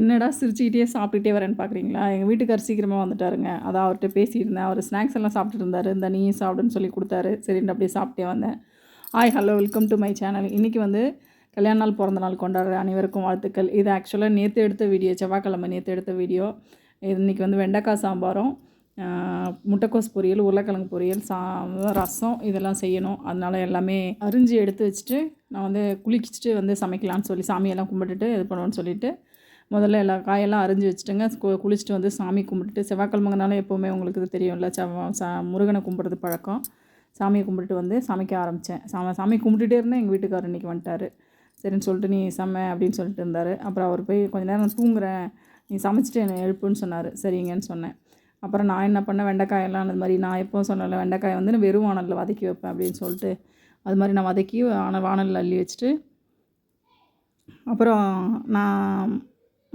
என்னடா சிரிச்சுக்கிட்டே சாப்பிட்டுட்டே வரேன்னு பார்க்குறீங்களா? எங்கள் வீட்டுக்கார் சீக்கிரமாக வந்துட்டாருங்க. அதான் அவர்கிட்ட பேசியிருந்தேன். அவர் ஸ்நாக்ஸ் எல்லாம் சாப்பிட்டுட்டு இருந்தார். இந்த நீயும் சாப்பிடுன்னு சொல்லி கொடுத்தாரு. சரின்னு அப்படியே சாப்பிட்டே வந்தேன். Hi hello welcome to my channel இன்றைக்கி வந்து கல்யாண நாள் பிறந்த நாள் கொண்டாடுற அனைவருக்கும் வாழ்த்துக்கள். இது ஆக்சுவலாக நேற்று எடுத்த வீடியோ செவ்வாய்க்கிழமை நேற்று எடுத்த வீடியோ இன்றைக்கி வந்து வெண்டைக்காய் சாம்பாரும் முட்டைக்கோஸ் பொரியல் உருளைக்கிழங்கு பொரியல் சா ரசம் இதெல்லாம் செய்யணும். அதனால் எல்லாமே அரிஞ்சு எடுத்து வச்சுட்டு நான் வந்து குளிச்சுட்டு வந்து சமைக்கலான்னு சொல்லி சாமியெல்லாம் கும்பிட்டுட்டு இது பண்ணுவேன்னு சொல்லிட்டு முதல்ல எல்லா காயெல்லாம் அரிஞ்சு வச்சுட்டுங்க. கு- குளிச்சுட்டு வந்து சாமி கும்பிட்டுட்டு செவ்வாய்க்கிழமைங்கனால எப்போவுமே உங்களுக்கு இது தெரியும்ல செவ்வா சா முருகனை கும்பிட்றது பழக்கம். சாமியை கும்பிட்டு வந்து சமைக்க ஆரம்பித்தேன் சாமி சாமி கும்பிட்டுட்டே இருந்தேன் எங்கள் வீட்டுக்காரர் இன்றைக்கி வந்துட்டார். சரின்னு சொல்லிட்டு நீ சமை அப்படின்னு சொல்லிட்டு இருந்தார். அப்புறம் அவர் போய் கொஞ்ச நேரம் நான் தூங்குறேன். நீ சமைச்சிட்டு என்னை எழுப்புன்னு சொன்னார். சரிங்கன்னு சொன்னேன். அப்புறம் நான் என்ன பண்ணேன்? வெண்டைக்காயெல்லாம் அந்த மாதிரி நான் எப்போ சொன்னல வெண்டைக்காயை வந்து நான் வெறும் வானலில் வதக்கி வைப்பேன் அப்படின்னு சொல்லிட்டு அது மாதிரி நான் வதக்கி வான வானலில் அள்ளி வச்சுட்டு அப்புறம் நான்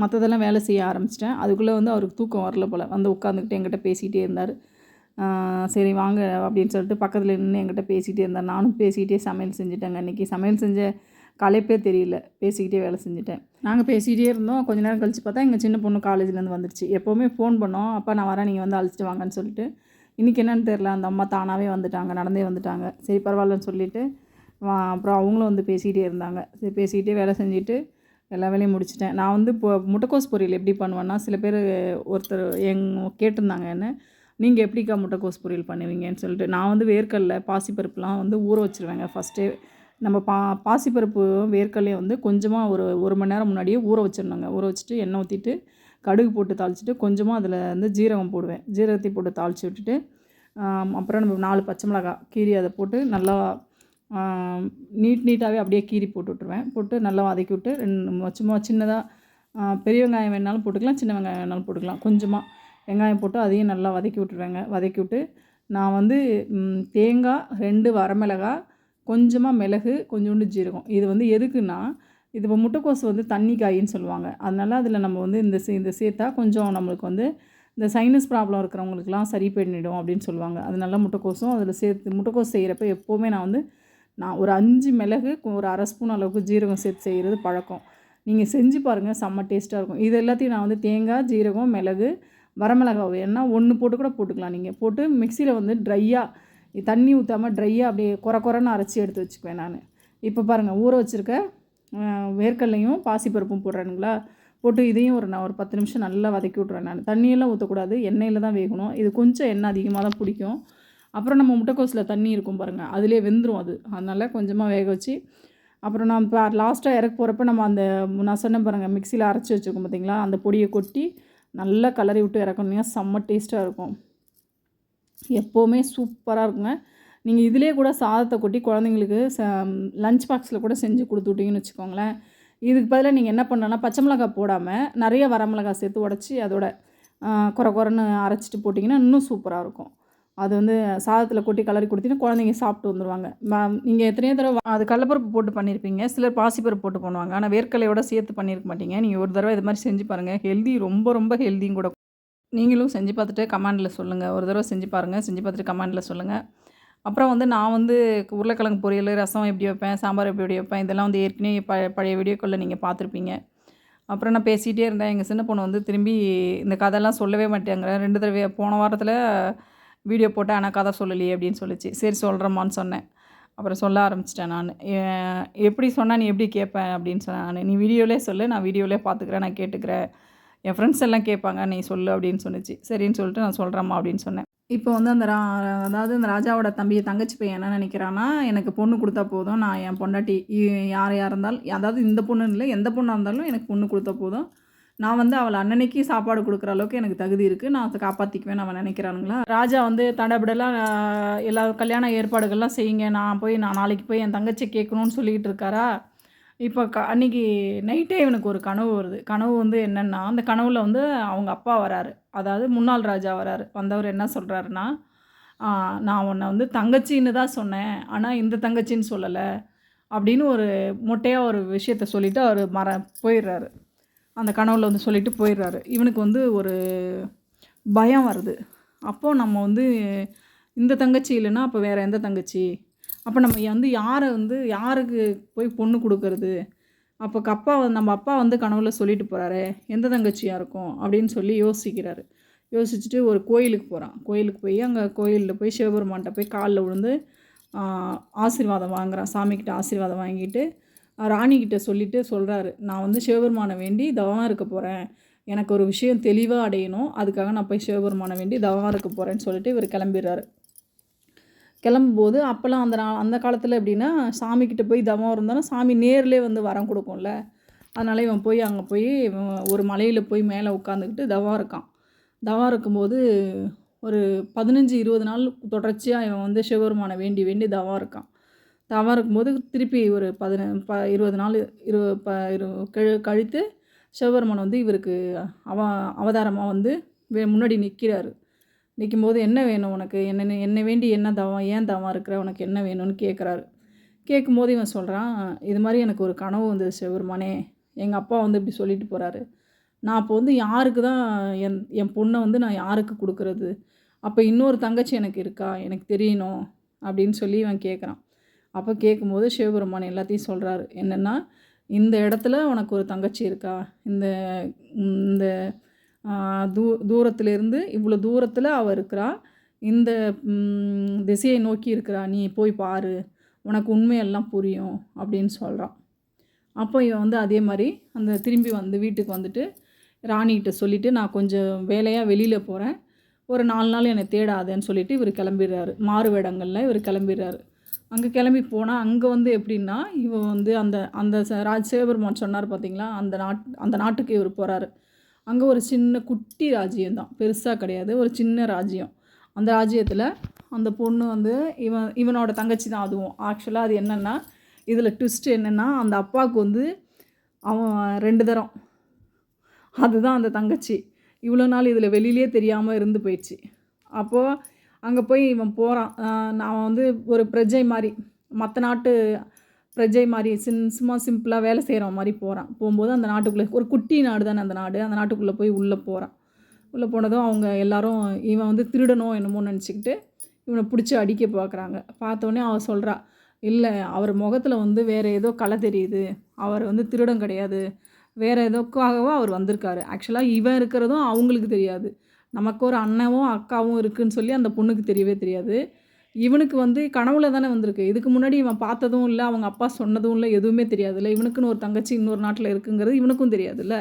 மற்றதெல்லாம் வேலை செய்ய ஆரம்பிச்சிட்டேன். அதுக்குள்ளே வந்து அவருக்கு தூக்கம் வரல போல். வந்து உட்காந்துக்கிட்டு என்கிட்ட பேசிகிட்டே இருந்தார். சரி வாங்க அப்படின்னு சொல்லிட்டு பக்கத்தில் நின்று என்கிட்ட பேசிகிட்டே இருந்தார். நானும் பேசிக்கிட்டே சமையல் செஞ்சுட்டேங்க. இன்றைக்கி சமையல் செஞ்ச களைப்பே தெரியல. பேசிக்கிட்டே வேலை செஞ்சுட்டேன். நாங்கள் பேசிக்கிட்டே இருந்தோம். கொஞ்ச நேரம் கழிச்சு பார்த்தா எங்கள் சின்ன பொண்ணு காலேஜ்லேருந்து வந்துருச்சு. எப்போவுமே ஃபோன் பண்ணோம். அப்பா நான் வரேன். நீங்கள் வந்து அழைச்சிட்டு வாங்கன்னு சொல்லிட்டு. இன்றைக்கி என்னென்னு தெரில அந்த அம்மா தானாகவே வந்துட்டாங்க. நடந்தே வந்துட்டாங்க. சரி பரவாயில்லன்னு சொல்லிவிட்டு வா- அப்புறம் அவங்களும் வந்து பேசிக்கிட்டே இருந்தாங்க. சரி பேசிக்கிட்டே வேலை செஞ்சுட்டு எல்லா வேலையும் முடிச்சிட்டேன். நான் வந்து இப்போ முட்டைக்கோஸ் பொரியல் எப்படி பண்ணுவேன்னா சில பேர் ஒருத்தர் எங் கேட்டிருந்தாங்க என்ன நீங்கள் எப்படிக்கா முட்டைக்கோஸ் பொரியல் பண்ணுவீங்கன்னு சொல்லிட்டு. நான் வந்து வேர்க்கடல பாசிப்பருப்புலாம் வந்து ஊற வச்சுருவேங்க. ஃபஸ்ட்டே நம்ம பா பாசிப்பருப்பு வேர்க்கடலையை வந்து கொஞ்சமாக ஒரு ஒரு மணி நேரம் முன்னாடியே ஊற வச்சிடணுங்க. ஊற வச்சுட்டு எண்ணெய் ஊற்றிட்டு கடுகு போட்டு தாளிச்சிட்டு கொஞ்சமாக அதில் வந்து ஜீரகம் போடுவேன். ஜீரகத்தை போட்டு தாளித்து விட்டுட்டு அப்புறம் நம்ம நாலு பச்சை மிளகாய் கீரி அதை போட்டு நல்லா நீட் நீட்டாகவே அப்படியே கீறி போட்டு விட்ருவேன் போட்டு நல்லா வதக்கி விட்டு ரெண்டு சும்மா சின்னதாக பெரிய வெங்காயம் வேணாலும் போட்டுக்கலாம் சின்ன வெங்காயம் வேணாலும் போட்டுக்கலாம். கொஞ்சமாக வெங்காயம் போட்டு அதையும் நல்லா வதக்கி விட்டுருவேங்க. வதக்கி விட்டு நான் வந்து தேங்காய் ரெண்டு வரமிளகாய் கொஞ்சமாக மிளகு கொஞ்சோண்டு ஜீரகம். இது வந்து எதுக்குன்னா இது இப்போ முட்டைக்கோஸ் வந்து தண்ணி காயின்னு சொல்லுவாங்க. அதனால் அதில் நம்ம வந்து இந்த சே இந்த சேர்த்தா கொஞ்சம் நம்மளுக்கு வந்து இந்த சைனஸ் ப்ராப்ளம் இருக்கிறவங்களுக்குலாம் சரி பண்ணிடும் அப்படின்னு சொல்லுவாங்க. அதனால முட்டைக்கோஸும் அதில் சேர்த்து முட்டைக்கோஸ் செய்கிறப்ப எப்போவுமே நான் வந்து நான் ஒரு அஞ்சு மிளகு ஒரு அரை ஸ்பூன் அளவுக்கு ஜீரகம் சேர்த்து செய்கிறது பழக்கம். நீங்கள் செஞ்சு பாருங்கள் செம்ம டேஸ்ட்டாக இருக்கும். இது எல்லாத்தையும் நான் வந்து தேங்காய் ஜீரகம் மிளகு வரமிளகா வேணா ஒன்று போட்டு கூட போட்டுக்கலாம். நீங்கள் போட்டு மிக்சியில் வந்து ட்ரையாக தண்ணி ஊற்றாமல் ட்ரையாக அப்படியே குறை குறைன்னு அரைச்சி எடுத்து வச்சுக்குவேன் நான். இப்போ பாருங்கள் ஊற வச்சுருக்க அஹ், வேர்க்கடலையும் பாசிப்பருப்பும் போடுறேனுங்களா? போட்டு இதையும் ஒரு நான் ஒரு பத்து நிமிஷம் நல்லா வதக்கி விட்ருவேன் நான். தண்ணியெல்லாம் ஊற்றக்கூடாது எண்ணெயில் தான் வேகணும். இது கொஞ்சம் எண்ணெய் அதிகமாக தான் பிடிக்கும். அப்புறம் நம்ம முட்டைக்கோஸில் தண்ணி இருக்கும் பாருங்கள் அதிலே வெந்துடும் அது. அதனால் கொஞ்சமாக வேக வச்சு அப்புறம் நான் இப்போ லாஸ்ட்டாக இறக்க போகிறப்ப நம்ம அந்த நான் சொன்னேன் பாருங்கள் மிக்சியில் அரைச்சி வச்சுருக்கோம் பார்த்தீங்களா அந்த பொடியை கொட்டி நல்லா கலரி விட்டு இறக்கணுங்க செம்ம டேஸ்ட்டாக இருக்கும். எப்போவுமே சூப்பராக இருக்குங்க. நீங்கள் இதிலே கூட சாதத்தை கொட்டி குழந்தைங்களுக்கு ச லஞ்ச் பாக்ஸில் கூட செஞ்சு கொடுத்து விட்டீங்கன்னு வச்சுக்கோங்களேன். இதுக்கு பதிலாக நீங்கள் என்ன பண்ணலாம் பச்சை மிளகாய் போடாமல் நிறைய வரமிளகாய் சேர்த்து உடச்சி அதோட குறை குறைன்னு அரைச்சிட்டு போட்டிங்கன்னா இன்னும் சூப்பராக இருக்கும். அது வந்து சாதத்தில் கொட்டி கலரி கொடுத்தீங்கன்னா குழந்தைங்க சாப்பிட்டு வந்துடுவாங்க நீங்கள் எத்தனையோ தடவை அது கடலப்பருப்பு போட்டு பண்ணியிருப்பீங்க சிலர் பாசிப்பருப்பு போட்டு பண்ணுவாங்க. ஆனால் வேர்க்கலையோட சேர்த்து பண்ணியிருக்க மாட்டீங்க. நீங்கள் ஒரு தடவை இது மாதிரி செஞ்சு பாருங்கள் ஹெல்தி ரொம்ப ரொம்ப ஹெல்தியும் கூட நீங்களும் செஞ்சு பார்த்துட்டு கமெண்டில் சொல்லுங்கள் ஒரு தடவை செஞ்சு பாருங்கள் செஞ்சு பார்த்துட்டு கமெண்டில் சொல்லுங்கள் அப்புறம் வந்து நான் வந்து உருளைக்கிழங்கு பொரியல் ரசம் எப்படி வைப்பேன் சாம்பார் எப்படி வைப்பேன் இதெல்லாம் வந்து ஏற்கனவே ப பழைய வீடியோக்களில் நீங்கள் பார்த்துருப்பீங்க. அப்புறம் நான் பேசிகிட்டே இருந்தேன். எங்கள் சின்ன பொண்ணு வந்து திரும்பி இந்த கதைலாம் சொல்லவே மாட்டேங்கிறேன் ரெண்டு தடவை போன வாரத்தில் வீடியோ போட்டு ஆனால் கதை சொல்லலையே அப்படின்னு சொல்லிச்சு. சரி சொல்கிறேம்மான்னு சொன்னேன். அப்புறம் சொல்ல ஆரம்பிச்சிட்டேன் நான். எப்படி சொன்னால் நீ எப்படி கேட்பேன் அப்படின்னு சொன்னேன் நான். நீ வீடியோலே சொல்லு நான் வீடியோலே பார்த்துக்கிறேன் நான் கேட்டுக்கிறேன். என் ஃப்ரெண்ட்ஸ் எல்லாம் கேட்பாங்க நீ சொல்லு அப்படின்னு சொன்னிச்சு சரின்னு சொல்லிட்டு நான் சொல்கிறேம்மா அப்படின்னு சொன்னேன். இப்போ வந்து அந்த ரா அதாவது அந்த ராஜாவோட தம்பியை தங்கச்சி பையன் என்ன நினைக்கிறான்னா எனக்கு பொண்ணு கொடுத்தா போதும் நான் என் பொண்டாட்டி யார் யார் இருந்தாலும் அதாவது இந்த பொண்ணுன்னு இல்லை எந்த பொண்ணாக இருந்தாலும் எனக்கு பொண்ணு கொடுத்தா போதும். நான் வந்து அவள் அன்னன்னைக்கு சாப்பாடு கொடுக்குற அளவுக்கு எனக்கு தகுதி இருக்குது நான் அதை காப்பாற்றிக்குவேன் அவன் நினைக்கிறானுங்களா? ராஜா வந்து தடபடலாம் எல்லா கல்யாண ஏற்பாடுகள்லாம் செய்யுங்க. நான் போய் நான் நாளைக்கு போய் என் தங்கச்சி கேட்கணும்னு சொல்லிக்கிட்டு இருக்காரா? இப்போ க அன்றைக்கி நைட்டே இவனுக்கு ஒரு கனவு வருது. கனவு வந்து என்னென்னா அந்த கனவில் வந்து அவங்க அப்பா வராரு. அதாவது முன்னாள் ராஜா வராரு. வந்தவர் என்ன சொல்கிறாருன்னா நான் உன்னை வந்து தங்கச்சின்னு தான் சொன்னேன். ஆனால் இந்த தங்கச்சின்னு சொல்லலை. அப்படின்னு ஒரு மொட்டையாக ஒரு விஷயத்த சொல்லிவிட்டு அவர் மற போயிடுறாரு. அந்த கனவுல வந்து சொல்லிட்டு போயிடுறாரு. இவனுக்கு வந்து ஒரு பயம் வருது. அப்போது நம்ம வந்து இந்த தங்கச்சி இல்லைன்னா அப்போ வேறு எந்த தங்கச்சி? அப்போ நம்ம வந்து யாரை வந்து யாருக்கு போய் பொண்ணு கொடுக்கறது? அப்போ அப்பா வந்து நம்ம அப்பா வந்து கனவுல சொல்லிட்டு போகிறாரு எந்த தங்கச்சியாக இருக்கும்? அப்படின்னு சொல்லி யோசிக்கிறாரு. யோசிச்சுட்டு ஒரு கோயிலுக்கு போகிறான் கோயிலுக்கு போய் அங்கே கோயிலில் போய் சிவபெருமான்கிட்ட போய் காலில் விழுந்து ஆசீர்வாதம் வாங்குறான். சாமிக்கிட்ட ஆசீர்வாதம் வாங்கிட்டு ராணிக்கிட்ட சொல்லிட்டு சொல்கிறாரு நான் வந்து சிவபெருமானை வேண்டி தவம் இருக்க போகிறேன் எனக்கு ஒரு விஷயம் தெளிவாக அடையணும். அதுக்காக நான் போய் சிவபெருமானை வேண்டி தவம் இருக்க போகிறேன்னு சொல்லிட்டு இவர் கிளம்பிடுறாரு. கிளம்பும்போது அப்போல்லாம் அந்த நா அந்த காலத்தில் எப்படின்னா சாமிக்கிட்ட போய் தவம் இருந்தாலும் சாமி நேர்லேயே வந்து வரம் கொடுக்கும்ல. அதனால் இவன் போய் அங்கே போய் ஒரு மலையில் போய் மேலே உட்காந்துக்கிட்டு தவம் இருக்கான். தவம் இருக்கும்போது ஒரு பதினஞ்சு இருபது நாள் தொடர்ச்சியாக இவன் வந்து சிவபெருமானை வேண்டி வேண்டி தவம் இருக்கான். தவம் இருக்கும்போது திருப்பி ஒரு பதின ப இருபது நாள் இரு ப இரு கழு கழித்து சிவபெருமான் வந்து இவருக்கு அவ அவதாரமாக வந்து வே முன்னாடி நிற்கிறாரு நிற்கும்போது என்ன வேணும் உனக்கு? என்ன என்னை வேண்டி என்ன தவம் ஏன் தவம் இருக்கிற? உனக்கு என்ன வேணும்னு கேட்குறாரு கேட்கும்போது இவன் சொல்கிறான் இது மாதிரி எனக்கு ஒரு கனவு வந்தது சிவபெருமானே. எங்கள் அப்பா வந்து இப்படி சொல்லிட்டு போகிறாரு நான் அப்போ வந்து யாருக்கு தான் என் என் பொண்ணை வந்து நான் யாருக்கு கொடுக்குறது? அப்போ இன்னொரு தங்கச்சி எனக்கு இருக்கா? எனக்கு தெரியணும் அப்படின்னு சொல்லி இவன் கேட்குறான் அப்போ கேட்கும்போது சிவபெருமான் எல்லாத்தையும் சொல்கிறாரு என்னென்னா இந்த இடத்துல உனக்கு ஒரு தங்கச்சி இருக்கா? இந்த இந்த தூ தூரத்துலேருந்து இவ்வளோ தூரத்தில் அவள் இருக்கிறா. இந்த திசையை நோக்கி இருக்கிறா. நீ போய் பாரு. உனக்கு உண்மையெல்லாம் புரியும் அப்படின்னு சொல்கிறான் அப்போ இவன் வந்து அதே மாதிரி அந்த திரும்பி வந்து வீட்டுக்கு வந்துட்டு ராணிகிட்ட சொல்லிவிட்டு நான் கொஞ்சம் வேலையாக வெளியில் போகிறேன் ஒரு நாலு நாள் என்னை தேடாதேன்னு சொல்லிவிட்டு இவர் கிளம்பிடுறாரு. மாறு வேடங்களில் இவர் கிளம்பிடுறாரு. அங்கே கிளம்பி போனால் அங்கே வந்து எப்படின்னா இவன் வந்து அந்த அந்த ச- சொன்னார் பார்த்தீங்களா அந்த நாட் அந்த நாட்டுக்கு இவர் போகிறாரு அங்கே ஒரு சின்ன குட்டி ராஜ்யம் தான் பெருசாக கிடையாது ஒரு சின்ன ராஜ்யம். அந்த ராஜ்யத்தில் அந்த பொண்ணு வந்து இவன் இவனோட தங்கச்சி தான் அதுவும் ஆக்சுவலாக அது என்னென்னா இதில் ட்விஸ்ட் என்னென்னா அந்த அப்பாவுக்கு வந்து அவன் ரெண்டு தரம். அதுதான் அந்த தங்கச்சி. இவ்வளோ நாள் இதில் வெளியிலே தெரியாமல் இருந்து போயிடுச்சு. அப்போது அங்கே போய் இவன் போகிறான் நான் வந்து ஒரு பிரஜை மாதிரி மற்ற நாட்டு பிரஜை மாதிரி சின் சும்மா சிம்பிளாக வேலை செய்கிற மாதிரி போகிறான் போகும்போது அந்த நாட்டுக்குள்ளே ஒரு குட்டி நாடு தானே அந்த நாடு அந்த நாட்டுக்குள்ளே போய் உள்ளே போகிறான் உள்ளே போனதும் அவங்க எல்லாரும் இவன் வந்து திருடனோ என்னமோ நினச்சிக்கிட்டு இவனை பிடிச்சி அடிக்க பார்க்குறாங்க பார்த்தோன்னே அவள் சொல்கிறா இல்லை அவர் முகத்தில் வந்து வேறு ஏதோ கலை தெரியுது. அவர் வந்து திருடம் கிடையாது. வேறு எதோக்காகவோ அவர் வந்திருக்காரு. ஆக்சுவலாக இவன் இருக்கிறதும் அவங்களுக்கு தெரியாது. நமக்கு ஒரு அண்ணவும் அக்காவும் இருக்குதுன்னு சொல்லி அந்த பொண்ணுக்கு தெரியவே தெரியாது. இவனுக்கு வந்து கனவுல தானே வந்திருக்கு. இதுக்கு முன்னாடி இவன் பார்த்ததும் இல்லை அவங்க அப்பா சொன்னதும் இல்லை எதுவுமே தெரியாதுல்ல. இவனுக்குன்னு ஒரு தங்கச்சி இன்னொரு நாட்டில் இருக்குங்கிறது இவனுக்கும் தெரியாதுல்ல.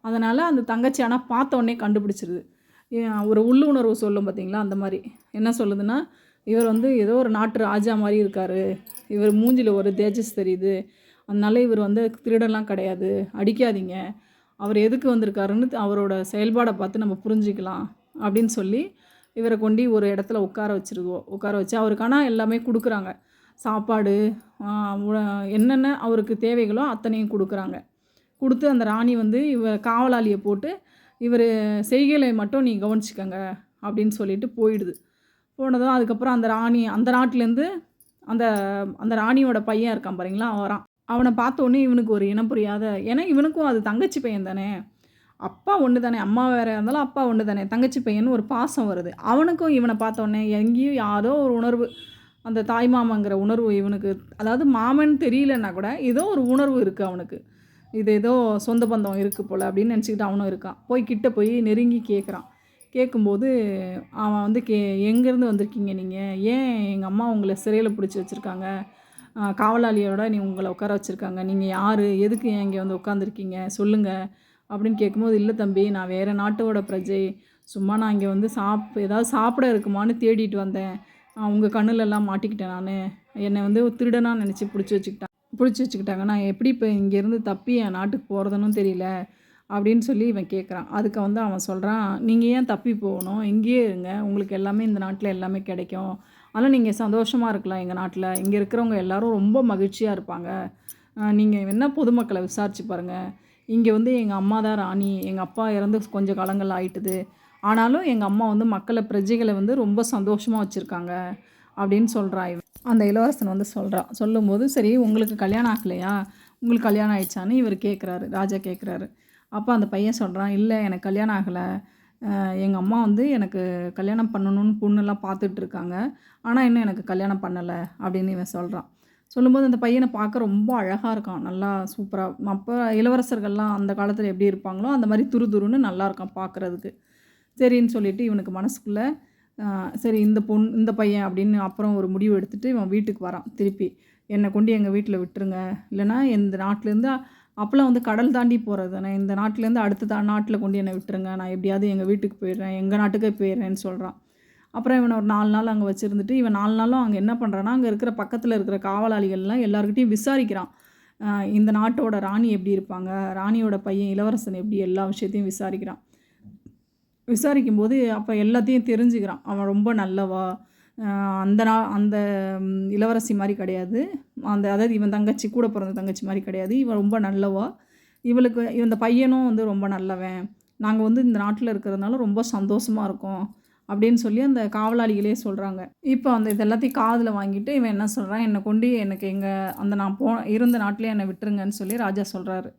அதனால் அந்த தங்கச்சி ஆனால் பார்த்த உடனே கண்டுபிடிச்சிருது. ஒரு உள்ளுணர்வு சொல்லும் பார்த்தீங்களா அந்த மாதிரி. என்ன சொல்லுதுன்னா இவர் வந்து ஏதோ ஒரு நாட்டு ராஜா மாதிரி இருக்கார். இவர் மூஞ்சில் ஒரு தேஜஸ் தெரியுது. அதனால இவர் வந்து திருடெல்லாம் கிடையாது. அடிக்காதீங்க. அவர் எதுக்கு வந்திருக்காருன்னு அவரோட செயல்பாடை பார்த்து நம்ம புரிஞ்சுக்கலாம் அப்படின்னு சொல்லி இவரை கொண்டு ஒரு இடத்துல உட்கார வச்சிருவோம் உட்கார வச்சு அவருக்கான எல்லாமே கொடுக்குறாங்க. சாப்பாடு என்னென்ன அவருக்கு தேவைகளோ அத்தனையும் கொடுக்குறாங்க. கொடுத்து அந்த ராணி வந்து இவ காவலாளியை போட்டு இவர் செய்கைகளை மட்டும் நீ கவனிச்சிக்கோங்க அப்படின்னு சொல்லிட்டு போயிடுது. போனதும் அதுக்கப்புறம் அந்த ராணி அந்த நாட்டிலேருந்து அந்த அந்த ராணியோட பையன் இருக்கான் பாருங்களா அவன் வரான். அவனை பார்த்த உடனே இவனுக்கு ஒரு இனம் புரியாத ஏன்னா இவனுக்கும் அது தங்கச்சி பையன் தானே. அப்பா ஒன்று தானே அம்மா வேற இருந்தாலும் அப்பா ஒன்று தானே தங்கச்சி பையன் ஒரு பாசம் வருது. அவனுக்கும் இவனை பார்த்தோன்னே எங்கேயும் யாரோ ஒரு உணர்வு அந்த தாய் மாமாங்கிற உணர்வு இவனுக்கு அதாவது மாமன் தெரியலன்னா கூட ஏதோ ஒரு உணர்வு இருக்குது அவனுக்கு. இது ஏதோ சொந்த பந்தம் இருக்குது போல் அப்படின்னு நினச்சிக்கிட்டு அவனும் இருக்கான். போய் கிட்ட போய் நெருங்கி கேட்குறான் கேட்கும்போது அவன் வந்து கே எங்கேருந்து வந்திருக்கீங்க நீங்கள் ஏன் எங்கள் அம்மா உங்களை சிறையில் பிடிச்சி வச்சுருக்காங்க? காவலாளியோட நீ உங்களை உட்கார வச்சுருக்காங்க. நீங்கள் யார்? எதுக்கு ஏன் இங்கே வந்து உட்காந்துருக்கீங்க சொல்லுங்கள் அப்படின்னு கேட்கும்போது இல்லை தம்பி நான் வேறு நாட்டோட பிரஜை. சும்மா நான் இங்கே வந்து சாப் ஏதாவது சாப்பிட இருக்குமான்னு தேடிட்டு வந்தேன். உங்கள் கண்ணுலெல்லாம் மாட்டிக்கிட்டேன் நான். என்னை வந்து திருடனாக நினச்சி பிடிச்சி வச்சுக்கிட்டான் பிடிச்சி வச்சுக்கிட்டாங்க. நான் எப்படி இப்போ இங்கேருந்து தப்பி என் நாட்டுக்கு போகிறதுன்னு தெரியல. அப்படின்னு சொல்லி இவன் கேட்குறான். அதுக்கு வந்து அவன் சொல்கிறான் நீங்கள் ஏன் தப்பி போகணும்? இங்கேயே இருங்க. உங்களுக்கு எல்லாமே இந்த நாட்டில் எல்லாமே கிடைக்கும். அதனால் நீங்கள் சந்தோஷமாக இருக்கலாம் எங்கள் நாட்டில். இங்கே இருக்கிறவங்க எல்லாரும் ரொம்ப மகிழ்ச்சியாக இருப்பாங்க. நீங்கள் என்ன பொதுமக்களை விசாரித்து பாருங்கள் இங்கே வந்து எங்கள் அம்மா தான் ராணி. எங்கள் அப்பா இறந்து கொஞ்சம் காலங்கள் ஆயிட்டுது. ஆனாலும் எங்கள் அம்மா வந்து மக்களை பிரஜைகளை வந்து ரொம்ப சந்தோஷமாக வச்சுருக்காங்க அப்படின்னு சொல்கிறா இவன் அந்த இளவரசன் வந்து சொல்கிறான் சொல்லும்போது சரி உங்களுக்கு கல்யாணம் ஆகலையா? உங்களுக்கு கல்யாணம் ஆயிடுச்சான்னு இவர் கேட்குறாரு ராஜா கேட்குறாரு அப்போ அந்த பையன் சொல்கிறான் இல்லை எனக்கு கல்யாணம் ஆகலை. எங்கள் அம்மா வந்து எனக்கு கல்யாணம் பண்ணணும்னு பொண்ணெல்லாம் பார்த்துட்டு இருக்காங்க ஆனால் இன்னும் எனக்கு கல்யாணம் பண்ணலை அப்படின்னு இவன் சொல்கிறான் சொல்லும்போது அந்த பையனை பார்க்க ரொம்ப அழகாக இருக்கான். நல்லா சூப்பராக அப்போ இளவரசர்கள்லாம் அந்த காலத்தில் எப்படி இருப்பாங்களோ அந்த மாதிரி துரு துருன்னு நல்லா இருக்கான் பார்க்குறதுக்கு. சரின்னு சொல்லிவிட்டு இவனுக்கு மனசுக்குள்ளே சரி இந்த பொண் இந்த பையன் அப்படின்னு அப்புறம் ஒரு முடிவு எடுத்துகிட்டு இவன் வீட்டுக்கு வரான். திருப்பி என்னை கொண்டு எங்கள் வீட்டில் விட்டுருங்க. இல்லைனா இந்த நாட்டிலேருந்து அப்போல்லாம் வந்து கடல் தாண்டி போகிறது நான் இந்த நாட்டிலேருந்து அடுத்த தா நாட்டில் கொண்டு என்னை விட்டுருங்க. நான் எப்படியாவது எங்கள் வீட்டுக்கு போயிடுறேன் எங்கள் நாட்டுக்கே போயிடுறேன்னு சொல்கிறான் அப்புறம் இவனை ஒரு நாலு நாள் அங்கே வச்சுருந்துட்டு இவன் நாலு நாளும் அங்கே என்ன பண்ணுறான்னா அங்கே இருக்கிற பக்கத்தில் இருக்கிற காவலாளிகள்லாம் எல்லாருக்கிட்டையும் விசாரிக்கிறான். இந்த நாட்டோட ராணி எப்படி இருப்பாங்க? ராணியோட பையன் இளவரசன் எப்படி எல்லா விஷயத்தையும் விசாரிக்கிறான். விசாரிக்கும் போது அப்போ எல்லாத்தையும் தெரிஞ்சுக்கிறான். அவன் ரொம்ப நல்லவா? அந்த நா அந்த இளவரசி மாதிரி கிடையாது. அந்த அதாவது இவன் தங்கச்சி கூட பிறந்த தங்கச்சி மாதிரி கிடையாது. இவன் ரொம்ப நல்லவா. இவளுக்கு இந்த பையனும் வந்து ரொம்ப நல்லவன். நாங்கள் வந்து இந்த நாட்டில் இருக்கிறதுனால ரொம்ப சந்தோஷமாக இருக்கோம். அப்படின்னு சொல்லி அந்த காவலாளிகளே சொல்கிறாங்க இப்போ அந்த இது எல்லாத்தையும் காதில் வாங்கிட்டு இவன் என்ன சொல்கிறான் என்னை கொண்டு எனக்கு எங்கள் அந்த நான் போ இருந்த நாட்டிலே என்னை விட்டுருங்கன்னு சொல்லி ராஜா சொல்கிறாரு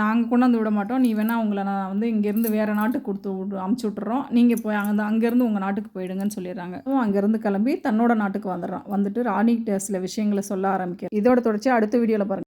நாங்கள் கொண்டாந்து விட மாட்டோம். நீ வேணால் உங்களை நான் வந்து இங்கேருந்து வேறு நாட்டுக்கு கொடுத்து விடு அமுச்சு விட்டுறோம். நீங்கள் போய் அங்கே அங்கேருந்து உங்கள் நாட்டுக்கு போயிடுங்கன்னு சொல்லிடுறாங்க. அவன் அங்கேருந்து கிளம்பி தன்னோட நாட்டுக்கு வந்துடுறான். வந்துட்டு ராணிகிட்ட சில விஷயங்களை சொல்ல ஆரம்பிக்கிறேன். இதோட தொடர்ச்சி அடுத்த வீடியோவில் பாருங்கள்